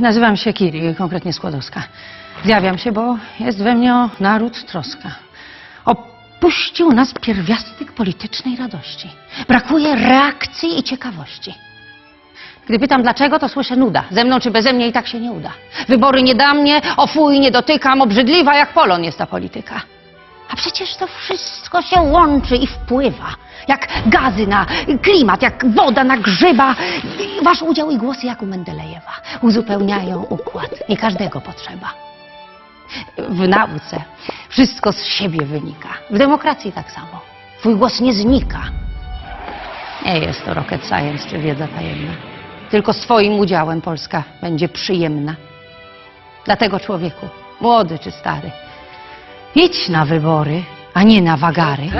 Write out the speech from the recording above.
Nazywam się Kiri, konkretnie Skłodowska. Zjawiam się, bo jest we mnie naród troska. Opuścił nas pierwiastek politycznej radości. Brakuje reakcji i ciekawości. Gdy pytam dlaczego, to słyszę nuda. Ze mną czy beze mnie i tak się nie uda. Wybory nie da mnie, o nie dotykam, obrzydliwa jak polon jest ta polityka. A przecież to wszystko się łączy i wpływa. Jak gazy na klimat, jak woda na grzyba. Wasz udział i głosy jak u Mendelejewa uzupełniają układ. Nie każdego potrzeba. W nauce wszystko z siebie wynika. W demokracji tak samo. Twój głos nie znika. Nie jest to rocket science czy wiedza tajemna. Tylko swoim udziałem Polska będzie przyjemna. Dlatego człowieku, młody czy stary, idź na wybory, a nie na wagary.